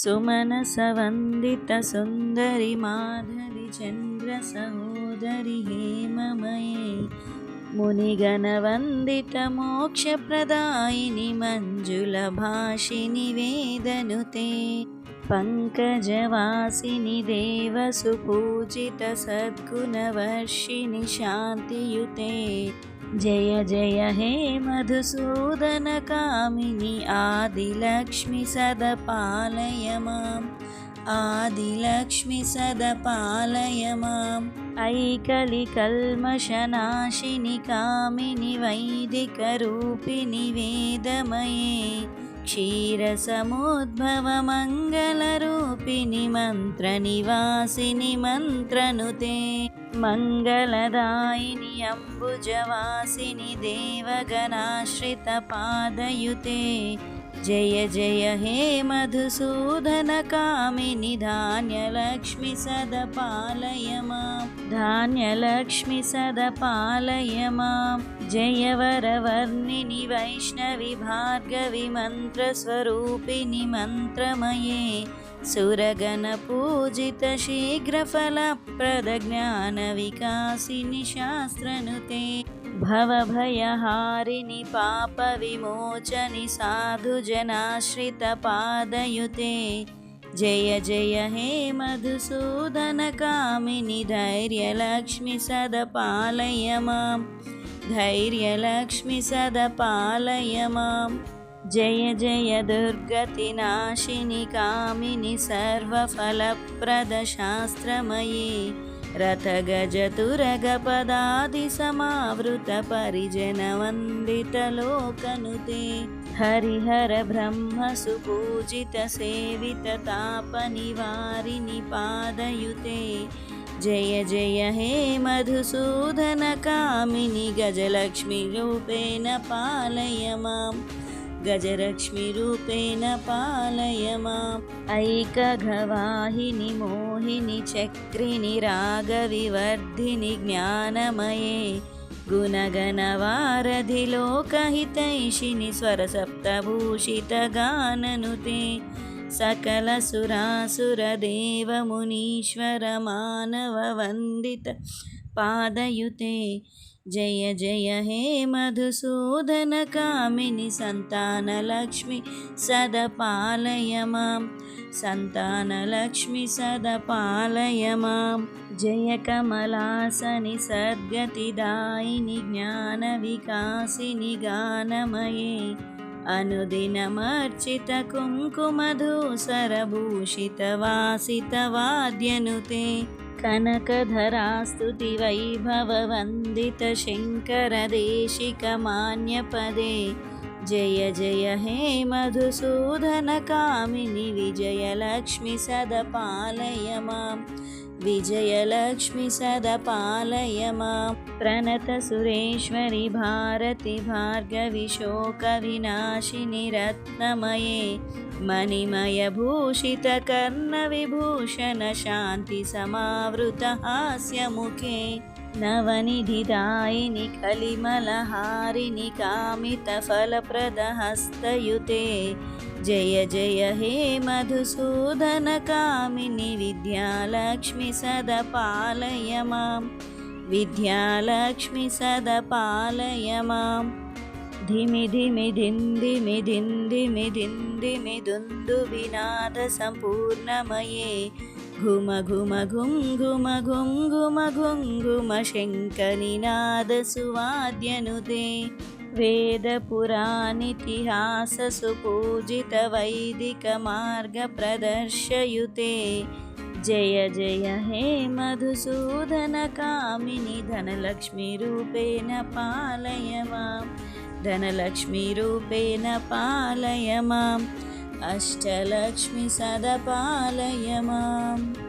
सुमनसवन्दितसुन्दरि माधवि चन्द्रसहोदरि हेममये मुनिगणवन्दितमोक्षप्रदायिनि मञ्जुलभाषिनि वेदनुते पङ्कजवासिनि देवसुपूजितसद्गुणवर्षिणि शान्तियुते। जय जय हे मधुसूदनकामिनि आदिलक्ष्मि सदपालय माम्। आदिलक्ष्मि सदपालय माम्। ऐकलिकल्मषनाशिनि कामिनि वैदिकरूपिणि वेदमये क्षीरसमुद्भवमङ्गलरूपिणि मन्त्रनिवासिनि मन्त्रनुते मङ्गलदायिनि अम्बुजवासिनि देवगणाश्रितपादयुते जय जय हे मधुसूदनकामिनि धान्यलक्ष्मि सदपालय मां धान्यलक्ष्मि सदपालय मां जय वरवर्णिनि वैष्णवि भार्गवि मन्त्रस्वरूपिणि मन्त्रमये सुरगणपूजितशीघ्रफलप्रदज्ञानविकासिनि शास्त्रनुते भवभयहारिणि पापविमोचनि साधुजनाश्रितपादयुते जय जय हे मधुसूदनकामिनि धैर्यलक्ष्मि सदपालय मां धैर्यलक्ष्मि सदपालय माम् जय जय दुर्गतिनाशिनि कामिनि सर्वफलप्रदशास्त्रमयी रथगजतुरगपदादिसमावृतपरिजनवन्दितलोकनुते हरिहर ब्रह्मसुपूजितसेविततापनिवारिणि पादयुते जय जय हे मधुसूदनकामिनि गजलक्ष्मीरूपेण पालय माम् गजलक्ष्मीरूपेण पालय माम् ऐकघवाहिनि मोहिनि चक्रिणि रागविवर्धिनि ज्ञानमये गुणगणवारधि लोकहितैषिणि स्वरसप्तभूषितगाननुते सकलसुरासुरदेवमुनीश्वरमानववन्दित పాదయుతే. జయ జయ హే మధుసూదన కామిని సంతానలక్ష్మి సదపాలయ మాం సంతానలక్ష్మి సదపాలయ మాం జయ కమలాసని సద్గతిదాయిని జ్ఞాన వికాసిని గానమయే. అనుదినమర్చిత కుంకుమధూసరభూషిత వాసిత వాద్యనుతే. कनकधरास्तुतिवैभववन्दितशङ्करदेशिकमान्यपदे జయ జయ హే మధుసూదన కామిని విజయలక్ష్మి సదపాలయ మాం విజయలక్ష్మి సదపాలయ మాం ప్రణత సురేశ్వరి భారతి భార్గవి శోక వినాశిని రత్నమయే. మణిమయ భూషిత కర్ణ విభూషణ శాంతి సమావృత హాస్యముఖే. नवनिधिदायिनि कलिमलहारिणि कामितफलप्रदहस्तयुते जय जय हे मधुसूदनकामिनि विद्यालक्ष्मि सदपालय मां विद्यालक्ष्मि सदपालय माम् धिमि धिमि धिन्दिमि धिन्दिमि धिन्दिमि दुन्दुविनादसम्पूर्णमये घुम घुम घुं घुम घुं घुम घुं घुम शङ्खनिनादसुवाद्यनुते वेदपुराणितिहाससुपूजितवैदिकमार्गप्रदर्शयुते जय जय हे मधुसूदनकामिनि धनलक्ष्मीरूपेण पालय माम् धनलक्ष्मीरूपेण पालय माम् अष्टलक्ष्मि सदपालय माम्